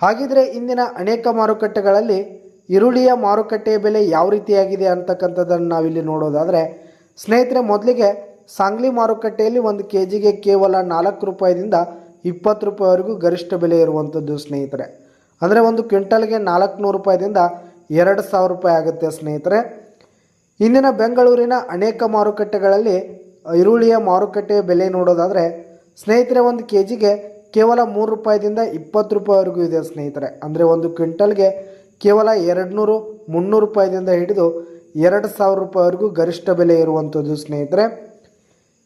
ಹಾಗಿದ್ರೆ ಇಂದಿನ ಅನೇಕ ಮಾರುಕಟ್ಟೆಗಳಲ್ಲಿ ಈರುಳ್ಳಿಯ ಮಾರುಕಟ್ಟೆಯ ಬೆಲೆ ಯಾವ ರೀತಿಯಾಗಿದೆ ಅಂತಕ್ಕಂಥದ್ದನ್ನು ನಾವಿಲ್ಲಿ ನೋಡೋದಾದರೆ, ಸ್ನೇಹಿತರೆ, ಮೊದಲಿಗೆ ಸಾಂಗ್ಲಿ ಮಾರುಕಟ್ಟೆಯಲ್ಲಿ ಒಂದು ಕೆ ಜಿಗೆ ಕೇವಲ ನಾಲ್ಕು ರೂಪಾಯಿದಿಂದ ಇಪ್ಪತ್ತು ರೂಪಾಯಿವರೆಗೂ ಗರಿಷ್ಠ ಬೆಲೆ ಇರುವಂಥದ್ದು ಸ್ನೇಹಿತರೆ. ಅಂದರೆ ಒಂದು ಕ್ವಿಂಟಲ್ಗೆ ನಾಲ್ಕುನೂರು ರೂಪಾಯಿದಿಂದ ಎರಡು ಸಾವಿರ ರೂಪಾಯಿ ಆಗುತ್ತೆ ಸ್ನೇಹಿತರೆ. ಇಂದಿನ ಬೆಂಗಳೂರಿನ ಅನೇಕ ಮಾರುಕಟ್ಟೆಗಳಲ್ಲಿ ಈರುಳ್ಳಿಯ ಮಾರುಕಟ್ಟೆಯ ಬೆಲೆ ನೋಡೋದಾದರೆ, ಸ್ನೇಹಿತರೆ, ಒಂದು ಕೆ ಜಿಗೆ ಕೇವಲ ಮೂರು ರೂಪಾಯಿದಿಂದ ಇಪ್ಪತ್ತು ರೂಪಾಯಿವರೆಗೂ ಇದೆ ಸ್ನೇಹಿತರೆ. ಅಂದರೆ ಒಂದು ಕ್ವಿಂಟಲ್ಗೆ ಕೇವಲ ಎರಡು ನೂರು ಮುನ್ನೂರು ರೂಪಾಯಿದಿಂದ ಹಿಡಿದು ಎರಡು ಸಾವಿರ ರೂಪಾಯಿವರೆಗೂ ಗರಿಷ್ಠ ಬೆಲೆ ಇರುವಂಥದ್ದು ಸ್ನೇಹಿತರೆ.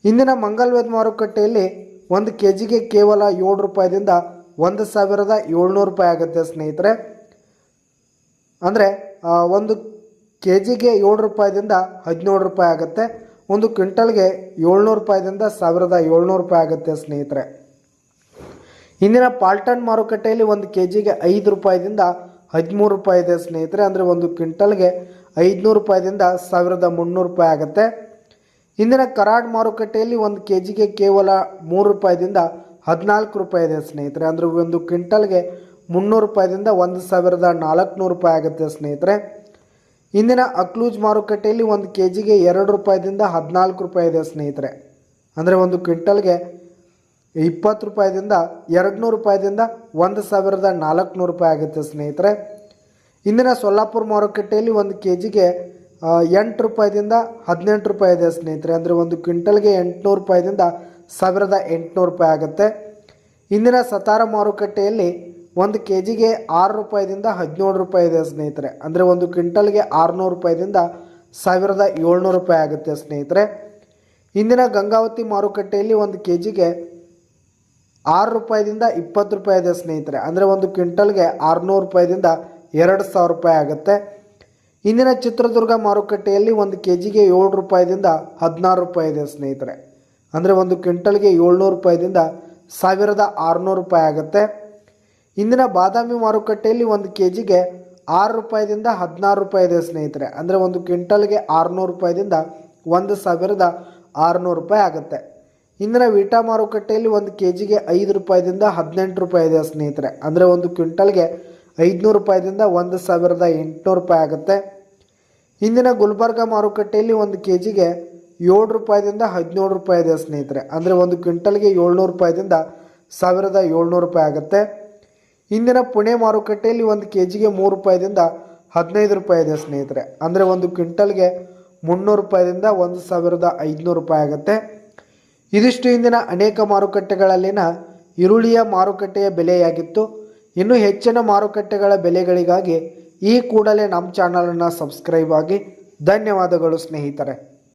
ಇಂದಿನ ಮಂಗಲ್ವೇದ ಮಾರುಕಟ್ಟೆಯಲ್ಲಿ ಒಂದು ಕೆ ಜಿಗೆ ಕೇವಲ ಏಳು ರೂಪಾಯಿದಿಂದ ಒಂದು ಸಾವಿರದ ಏಳ್ನೂರು ರೂಪಾಯಿ ಆಗುತ್ತೆ ಸ್ನೇಹಿತರೆ. ಅಂದರೆ ಒಂದು ಕೆ ಜಿಗೆ ಏಳು ರೂಪಾಯಿದಿಂದ ಹದಿನೇಳು ರೂಪಾಯಿ ಆಗುತ್ತೆ. ಒಂದು ಕ್ವಿಂಟಲ್ಗೆ ಏಳ್ನೂರು ರೂಪಾಯಿದಿಂದ ಸಾವಿರದ ಏಳ್ನೂರು ರೂಪಾಯಿ ಆಗುತ್ತೆ ಸ್ನೇಹಿತರೆ. ಇಂದಿನ ಪಾಲ್ಟನ್ ಮಾರುಕಟ್ಟೆಯಲ್ಲಿ ಒಂದು ಕೆ ಜಿಗೆ ಐದು ರೂಪಾಯಿದಿಂದ ಹದಿಮೂರು ರೂಪಾಯಿ ಇದೆ ಸ್ನೇಹಿತರೆ, ಅಂದರೆ ಒಂದು ಕ್ವಿಂಟಲ್ಗೆ ಐದುನೂರು ರೂಪಾಯಿದಿಂದ ಸಾವಿರದ ಮುನ್ನೂರು ರೂಪಾಯಿ ಆಗುತ್ತೆ. ಇಂದಿನ ಕರಾಡ್ ಮಾರುಕಟ್ಟೆಯಲ್ಲಿ ಒಂದು ಕೆ ಜಿಗೆ ಕೇವಲ ಮೂರು ರೂಪಾಯಿದಿಂದ ಹದಿನಾಲ್ಕು ರೂಪಾಯಿ ಇದೆ ಸ್ನೇಹಿತರೆ, ಅಂದರೆ ಒಂದು ಕ್ವಿಂಟಲ್ಗೆ ಮುನ್ನೂರು ರೂಪಾಯಿದಿಂದ ಒಂದು ಸಾವಿರದ ನಾಲ್ಕುನೂರು ರೂಪಾಯಿ ಆಗುತ್ತೆ ಸ್ನೇಹಿತರೆ. ಇಂದಿನ ಅಕ್ಲೂಜ್ ಮಾರುಕಟ್ಟೆಯಲ್ಲಿ ಒಂದು ಕೆ ಜಿಗೆ ಎರಡು ರೂಪಾಯಿದಿಂದ ಹದಿನಾಲ್ಕು ರೂಪಾಯಿ ಇದೆ ಸ್ನೇಹಿತರೆ, ಅಂದರೆ ಒಂದು ಕ್ವಿಂಟಲ್ಗೆ ಇಪ್ಪತ್ತು ರೂಪಾಯಿದಿಂದ ಎರಡು ನೂರು ರೂಪಾಯಿದಿಂದ ಒಂದು ಸಾವಿರದ ನಾಲ್ಕುನೂರು ರೂಪಾಯಿ ಆಗುತ್ತೆ ಸ್ನೇಹಿತರೆ. ಇಂದಿನ ಸೊಲ್ಲಾಪುರ ಮಾರುಕಟ್ಟೆಯಲ್ಲಿ ಒಂದು ಕೆ ಜಿಗೆ ಎಂಟು ರೂಪಾಯಿದಿಂದ ಹದಿನೆಂಟು ರೂಪಾಯಿ ಇದೆ ಸ್ನೇಹಿತರೆ. ಅಂದರೆ ಒಂದು ಕ್ವಿಂಟಲ್ಗೆ ಎಂಟುನೂರು ರೂಪಾಯಿದಿಂದ ಸಾವಿರದ ಎಂಟುನೂರು ರೂಪಾಯಿ ಆಗುತ್ತೆ. ಇಂದಿನ ಸತಾರ ಮಾರುಕಟ್ಟೆಯಲ್ಲಿ ಒಂದು ಕೆ ಜಿಗೆ ಆರು ರೂಪಾಯಿದಿಂದ ಹದಿನೇಳು ರೂಪಾಯಿ ಇದೆ ಸ್ನೇಹಿತರೆ. ಅಂದರೆ ಒಂದು ಕ್ವಿಂಟಲ್ಗೆ ಆರುನೂರು ರೂಪಾಯಿದಿಂದ ಸಾವಿರದ ಏಳ್ನೂರು ರೂಪಾಯಿ ಆಗುತ್ತೆ ಸ್ನೇಹಿತರೆ. ಇಂದಿನ ಗಂಗಾವತಿ ಮಾರುಕಟ್ಟೆಯಲ್ಲಿ ಒಂದು ಕೆ ಜಿಗೆ ಆರು ರೂಪಾಯಿದಿಂದ ಇಪ್ಪತ್ತು ರೂಪಾಯಿ ಇದೆ ಸ್ನೇಹಿತರೆ. ಅಂದರೆ ಒಂದು ಕ್ವಿಂಟಲ್ಗೆ ಆರುನೂರು ರೂಪಾಯಿದಿಂದ ಎರಡು ಸಾವಿರ ರೂಪಾಯಿ ಆಗುತ್ತೆ. ಇಂದಿನ ಚಿತ್ರದುರ್ಗ ಮಾರುಕಟ್ಟೆಯಲ್ಲಿ ಒಂದು ಕೆ ಜಿಗೆ ಏಳು ರೂಪಾಯಿದಿಂದ ಹದಿನಾರು ರೂಪಾಯಿ ಇದೆ ಸ್ನೇಹಿತರೆ. ಅಂದರೆ ಒಂದು ಕ್ವಿಂಟಲ್ಗೆ ಏಳ್ನೂರು ರೂಪಾಯಿದಿಂದ ಸಾವಿರದ ಆರುನೂರು ರೂಪಾಯಿ ಆಗುತ್ತೆ. ಇಂದಿನ ಬಾದಾಮಿ ಮಾರುಕಟ್ಟೆಯಲ್ಲಿ ಒಂದು ಕೆ ಜಿಗೆ ಆರು ರೂಪಾಯಿದಿಂದ ಹದಿನಾರು ರೂಪಾಯಿ ಇದೆ ಸ್ನೇಹಿತರೆ. ಅಂದರೆ ಒಂದು ಕ್ವಿಂಟಲ್ಗೆ ಆರುನೂರು ರೂಪಾಯಿದಿಂದ ಒಂದು ಸಾವಿರದ ಆರುನೂರು ರೂಪಾಯಿ ಆಗುತ್ತೆ. ಇಂದಿನ ವೀಟಾ ಮಾರುಕಟ್ಟೆಯಲ್ಲಿ ಒಂದು ಕೆ ಜಿಗೆ ಐದು ರೂಪಾಯಿದಿಂದ ಹದಿನೆಂಟು ರೂಪಾಯಿ ಇದೆ ಸ್ನೇಹಿತರೆ. ಅಂದರೆ ಒಂದು ಕ್ವಿಂಟಲ್ಗೆ ಐದುನೂರು ರೂಪಾಯಿದಿಂದ ಒಂದು ಸಾವಿರದ ಎಂಟುನೂರು ರೂಪಾಯಿ ಆಗುತ್ತೆ. ಇಂದಿನ ಗುಲ್ಬರ್ಗ ಮಾರುಕಟ್ಟೆಯಲ್ಲಿ ಒಂದು ಕೆ ಜಿಗೆ ಏಳು ರೂಪಾಯಿದಿಂದ ಹದಿನೇಳು ರೂಪಾಯಿ ಇದೆ ಸ್ನೇಹಿತರೆ. ಅಂದರೆ ಒಂದು ಕ್ವಿಂಟಲ್ಗೆ ಏಳ್ನೂರು ರೂಪಾಯಿದಿಂದ ಸಾವಿರದ ಏಳ್ನೂರು ರೂಪಾಯಿ ಆಗುತ್ತೆ. ಇಂದಿನ ಪುಣೆ ಮಾರುಕಟ್ಟೆಯಲ್ಲಿ ಒಂದು ಕೆ ಜಿಗೆ ಮೂರು ರೂಪಾಯಿದಿಂದ ಹದಿನೈದು ರೂಪಾಯಿ ಇದೆ ಸ್ನೇಹಿತರೆ. ಅಂದರೆ ಒಂದು ಕ್ವಿಂಟಲ್ಗೆ ಮುನ್ನೂರು ರೂಪಾಯಿದಿಂದ ಒಂದು ಸಾವಿರದ ಐದುನೂರು ರೂಪಾಯಿ ಆಗುತ್ತೆ. ಇದಿಷ್ಟು ಇಂದಿನ ಅನೇಕ ಮಾರುಕಟ್ಟೆಗಳಲ್ಲಿನ ಈರುಳ್ಳಿಯ ಮಾರುಕಟ್ಟೆಯ ಬೆಲೆಯಾಗಿತ್ತು. ಇನ್ನೂ ಹೆಚ್ಚಿನ ಮಾರುಕಟ್ಟೆಗಳ ಬೆಲೆಗಳಿಗಾಗಿ ಈ ಕೂಡಲೇ ನಮ್ಮ ಚಾನಲನ್ನು ಸಬ್ಸ್ಕ್ರೈಬ್ ಆಗಿ ಧನ್ಯವಾದಗಳು ಸ್ನೇಹಿತರೆ.